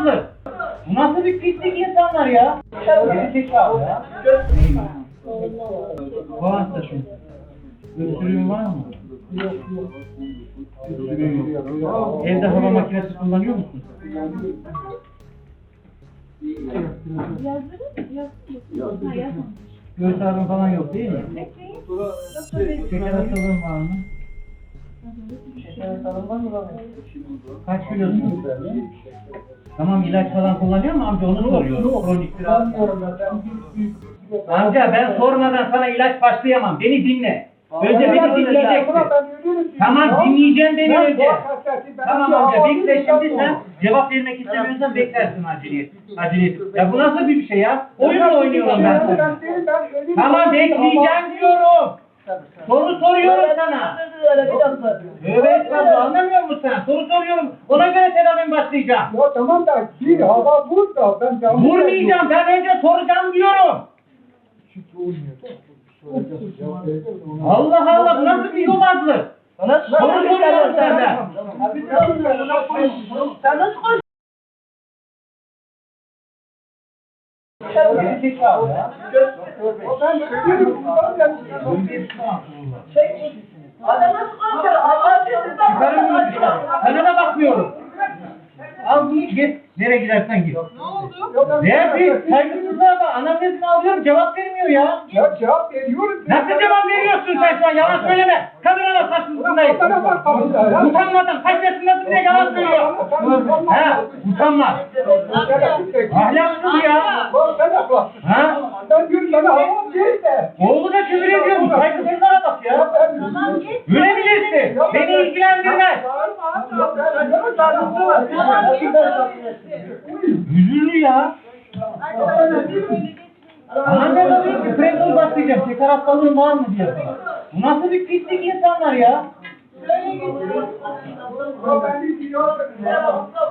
yobazlık? Bu nasıl bir pislik insanlar ya? Geri zekalı ya. Var taşın. Öksürüğün var mı? Öksürüğün yok. Evde hava makinesi kullanıyor musun? Yazdınız mı? Yok. Göğüs ağrın falan yok değil mi? Şeker hastalığın var mı? Şeker hastalığın var mı? Kaç kilosun? Tamam ilaç falan kullanıyor mu amca onu soruyorum. Kronik bir Amca ben sormadan sana ilaç başlayamam. Beni dinle. Önce beni dinleyeceksin. Tamam dinleyeceğim beni önce. Tamam amca bekle şimdi sen cevap vermek istemiyorsan beklersin aciliyet. Aciliyet. Ya bu nasıl bir şey ya? Oyun mu oynuyorum ben sana? Tamam bekleyeceğim diyorum. Soru soruyorum sana. Tövbe estağfurullah anlamıyor musun sen? Soru soruyorum. Ona başlayacağım. Ya tamam da bir hava vur da ben canlı Vurmayacağım. Ben önce soracağım diyorum. Allah Allah bu nasıl bir yobazlık? Soru soruyorum senden. Sen nasıl koş? Geri zekalı ya. Ben söylüyorum. Adam nasıl konuşuyor? Allah sesinden Çıkarın bunu dışarı. Sana da bakmıyorum. Al bunu git. Nereye gidersen git. Ne bir saygısızlığa da anamnesini alıyorum cevap vermiyor ya. Ya cevap veriyorum. Nasıl cevap veriyorsun sen şu an yalan söyleme. Kameralar karşısındayım. Bana bak kapıda ya. Utanmadan kaç yaşındasın diye yalan söylüyor. Ha utanma. Ahlaksız ya. Ha? Ben diyorum sana hava değil de. Oğlu da küfür ediyor bu saygısızlara bak ya. Öyle Yüzünü ya. Bana ne oluyor ki? Prepol başlayacağım. Şeker hastalığın var mı diye. Bu nasıl bir pislik insanlar ya?